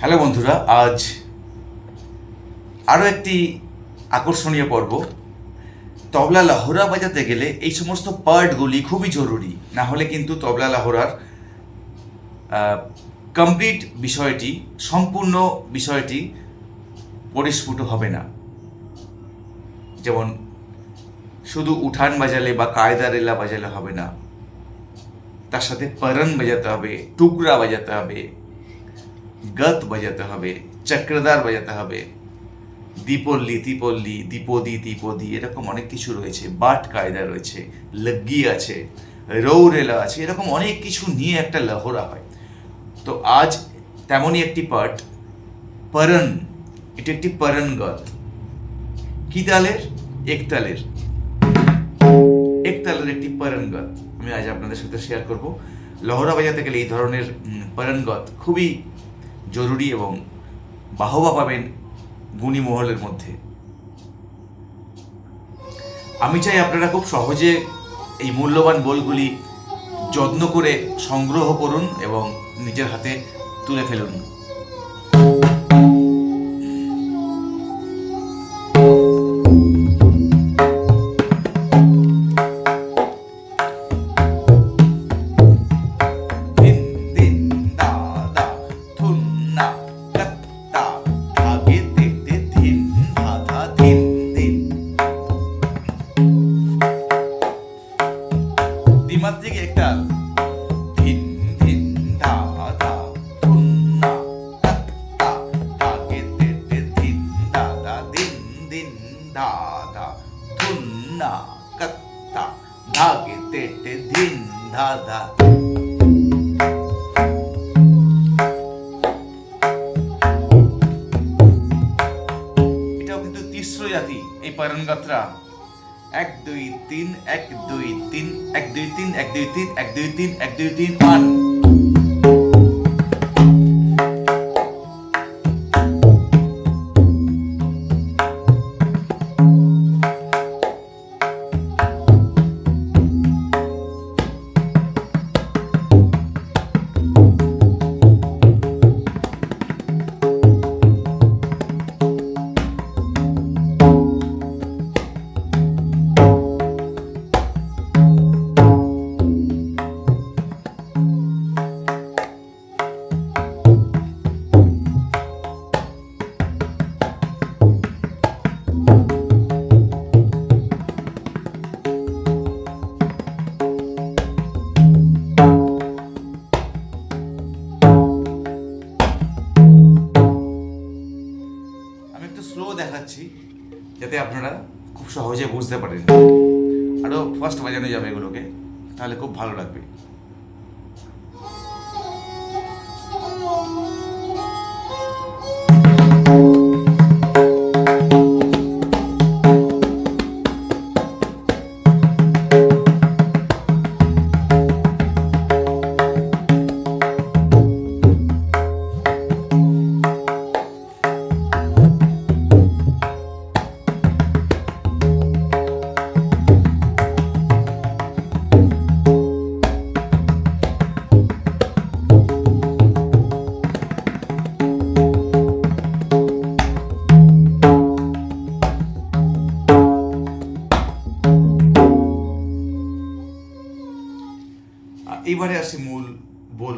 Hello বন্ধুরা, আজ আরও একটি আকর্ষণীয় পর্ব। তবলা লাহোরা বাজাতে গেলে এই সমস্ত পার্টগুলি খুবই জরুরি, না হলে কিন্তু তবলা লাহোরার কমপ্লিট বিষয়টি, সম্পূর্ণ বিষয়টি পরিস্ফুট হবে না। যেমন, শুধু উঠান বাজালে বা কায়দা রেলা বাজালে হবে না, তার সাথে পরন বাজাতে হবে, টুকরা বাজাতে হবে গত বাজাতে হবে চক্রদার বাজাতে হবে। দ্বিপল্লী ত্রিপল্লী দ্বিপদী ত্রিপদী এরকম অনেক কিছু রয়েছে। বাট কায়দা রয়েছে লগ্গি আছে রৌরেলা আছে এরকম অনেক কিছু নিয়ে একটা লহরা হয়। তো আজ তেমনই একটি পার্ট পরন এটি একটি পরন গত কি তালের? একতালের একতালের একটি পরনগত আমি আজ আপনাদের সাথে শেয়ার করব। লহরা বাজাতে গেলে এই ধরনের উম, পরনগত খুবই জরুরি এবং বাহবা পাবেন গুণী মহলের মধ্যে। আমি চাই আপনারা খুব সহজে এই মূল্যবান বলগুলি যত্ন করে সংগ্রহ করুন এবং নিজের হাতে তুলে ফেলুন। ধা এটাও কিন্তু তিস্র জাতি, এই পয়রণগাত্রা এক, দুই, তিন, এক, দুই, তিন, এক, দুই, তিন, এক, দুই, তিন, এক, দুই, তিন, এক, দুই, তিন ওয়ান বুঝতে পারেন। আরও ফার্স্ট বাজানো যাবে এগুলোকে তাহলে খুব ভালো লাগবে।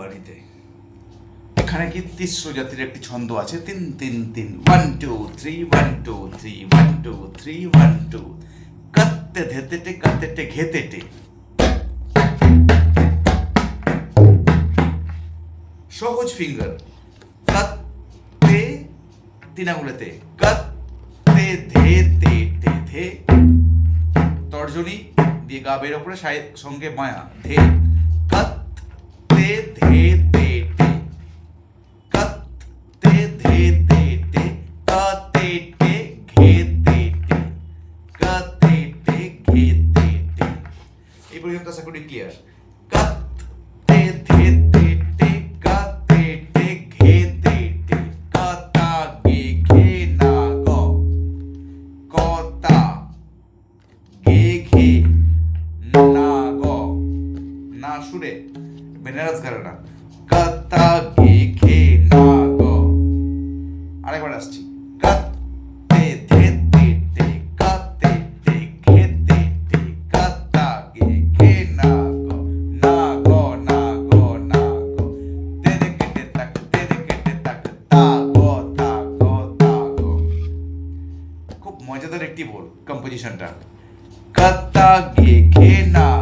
বাড়িতে এখানে কি তিস্র জাতির একটি ছন্দ আছে? তিন তিন তিন। One two three one two three one two three one two কাত্তে ধেতেটে কাত্তেটে ঘেতেটে। সহজ ফিঙ্গার। কাত্তে তিন আঙুলেতে কাত্তে ধে তে টে ধে। তর্জনী দিয়ে গা বের ওপরে সঙ্গে মায়া, ধে। তে খুব মজাদার একটি বোল কম্পোজিশনটা কাত্তা গে খে না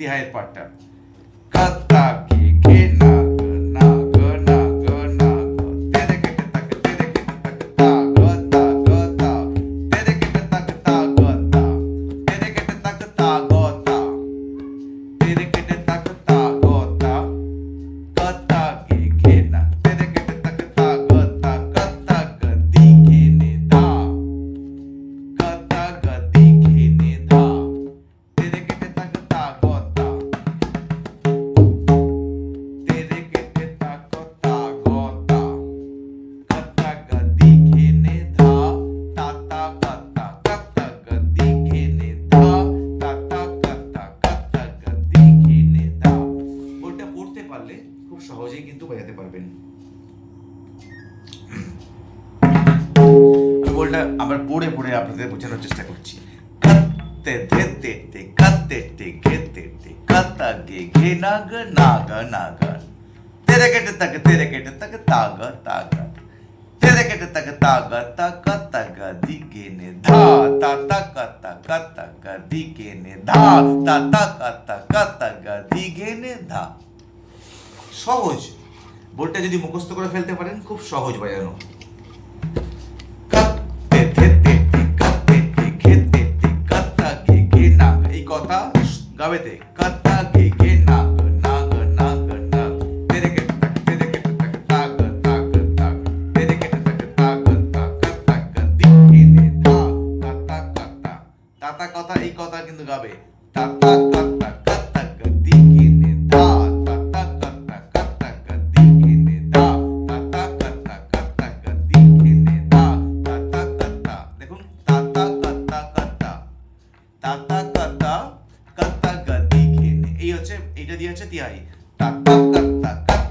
the higher part term কিন্তু বাজাতে পারবেন। আমি আবার পড়ে পড়ে আপনাদের বোঝানোর চেষ্টা করছি। সহজ। বলটা যদি মুখস্থ করে ফেলতে পারেন, খুব সহজ বাজানো তে তে তে গে নাগ এই কথা গাবেতে কাত্তা গে গে নাগ নাগ নাগ নাগ তেরে কেটে তাক তেরে কেটে এটা দিয়ে হচ্ছে তিয়াই টাক টাক টাক গদি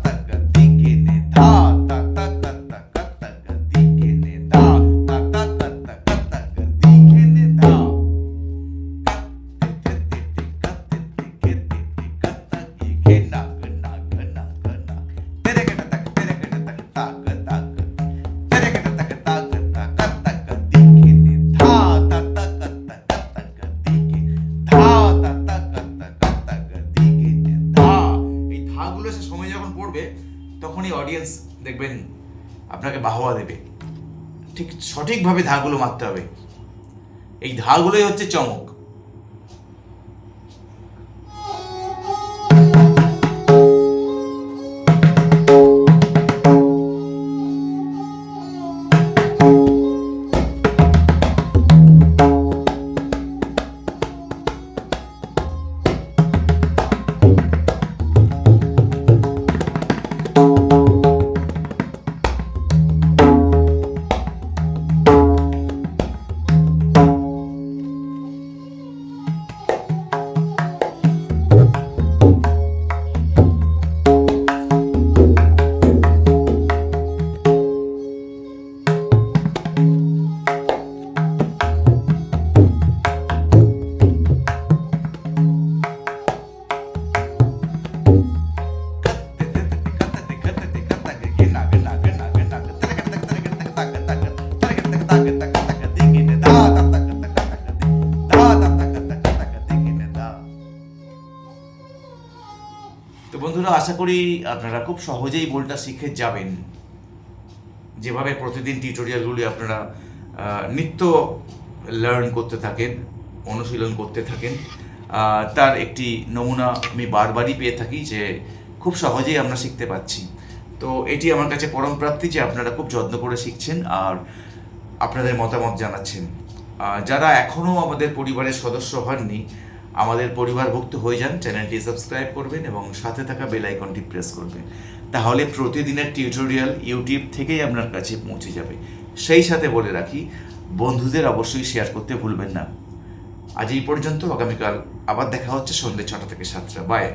দেখবেন আপনাকে বাহবা দেবে। ঠিক সঠিকভাবে ধাগুলো মারতে হবে। এই ধাগুলোই হচ্ছে চমক। আশা করি আপনারা খুব সহজেই বলটা শিখে যাবেন। যেভাবে প্রতিদিন টিউটোরিয়ালগুলি আপনারা নিত্য লার্ন করতে থাকেন, অনুশীলন করতে থাকেন তার একটি নমুনা আমি বারবারই পেয়ে থাকি যে খুব সহজেই আমরা শিখতে পাচ্ছি তো এটি আমার কাছে পরম প্রাপ্তি যে আপনারা খুব যত্ন করে শিখছেন আর আপনাদের মতামত জানাচ্ছেন। যারা এখনও আমাদের পরিবারের সদস্য হননি আমাদের পরিবারভুক্ত হয়ে যান, চ্যানেলটি সাবস্ক্রাইব করবেন এবং সাথে থাকা বেল আইকনটি প্রেস করবেন। তাহলে প্রতিদিনের টিউটোরিয়াল ইউটিউব থেকেই আপনার কাছে পৌঁছে যাবে। সেই সাথে বলে রাখি, বন্ধুদের অবশ্যই শেয়ার করতে ভুলবেন না। আজ এই পর্যন্ত, আগামীকাল আবার দেখা হচ্ছে সন্ধ্যে ছটা থেকে সাতটা। বাই